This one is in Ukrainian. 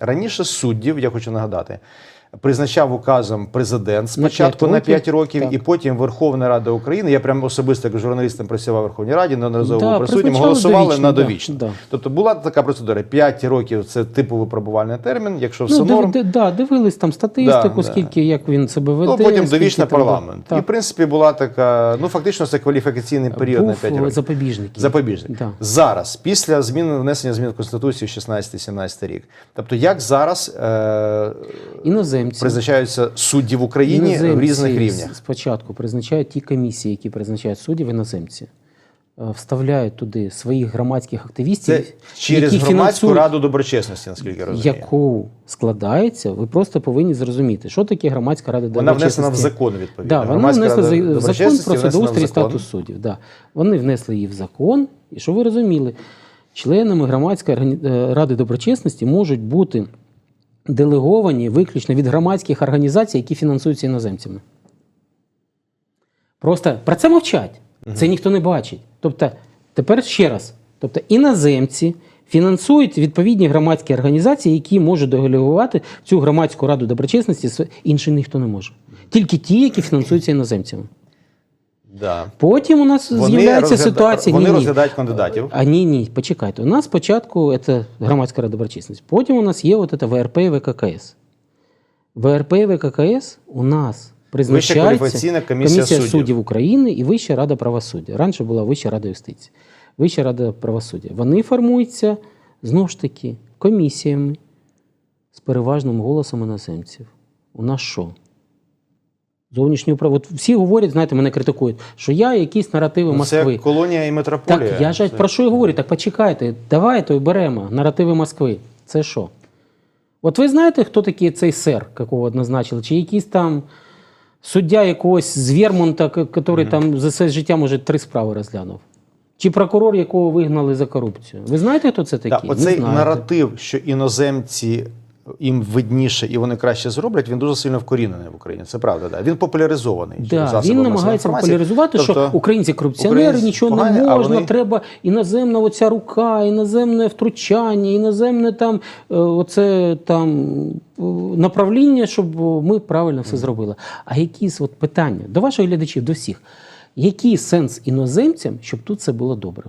раніше суддів, я хочу нагадати, призначав указом президент На спочатку на років, 5 років, так. і потім Верховна Рада України. Я прямо особисто як журналістом працював в Верховній Раді, неодноразово Да, присутнім, голосували довічно, на да, довічно. да. Тобто була така процедура: 5 років це типу випробувальний термін. Якщо все Ну, норм, див, да, дивились там статистику, Да, да. скільки як він себе веде. Ну, потім довічно там, парламент. І, в принципі, була така, ну фактично, це кваліфікаційний період на Був 5 років. запобіжники. Запобіжник. Да. Зараз, після зміни внесення змін в Конституцію 16-17 рік. Тобто, як зараз е, Іноземці. Призначаються судді в Україні в різних рівнях? Спочатку призначають ті комісії, які призначають суддів іноземці. Е, Вставляють туди своїх громадських активістів, Це через які громадську раду доброчесності, наскільки я розумію. яку складається, ви просто повинні зрозуміти, що таке громадська рада Вона внесена в закон відповідно. Да, вона внесла в закон про судоустрій закон. статус суддів. Да. Вони внесли її в закон, і що ви розуміли, членами громадської е, ради доброчесності можуть бути делеговані виключно від громадських організацій, які фінансуються іноземцями. Просто про це мовчать. Це ніхто не бачить. Тобто, тепер ще раз: тобто, іноземці фінансують відповідні громадські організації, які можуть делегувати цю громадську раду доброчесності, інший ніхто не може. Тільки ті, які фінансуються іноземцями. Да. Потім у нас Вони, з'являється розгляда- ситуація. вони ні, ні. розглядають кандидатів. А ні, ні, почекайте. У нас спочатку це громадська рада доброчесності. Потім у нас є от це ВРП і ВККС. ВРП і ВККС у нас призначається кваліфікаційна комісія суддів. суддів України і Вища рада правосуддя. Раніше була Вища рада юстиції. Вища рада правосуддя. Вони формуються знову ж таки комісіями з переважним голосом іноземців. У нас що? Зовнішнє управління. От всі говорять, знаєте, мене критикують, що я якісь наративи Ну, Москви. Це колонія і метрополія. Так, я ж Це- про що і говорю? Так почекайте, давайте беремо наративи Москви. Це що? От ви знаєте, хто такий цей сер, якого от назначили? Чи якийсь там суддя якогось з Вермонта, який там за все життя, може, три справи розглянув? Чи прокурор, якого вигнали за корупцію? Ви знаєте, хто це такий? Не оцей наратив, що іноземці їм видніше і вони краще зроблять, він дуже сильно вкорінений в Україні. Це правда. Да. Він популяризований. Да, він намагається популяризувати, що Тобто, українці корупціонери, українці нічого погані, не можна, вони- треба іноземна оця рука, іноземне втручання, іноземне там е, оце там е, направління, щоб ми правильно все зробили. А якісь от питання до ваших глядачів, до всіх. Який сенс іноземцям, щоб тут все було добре?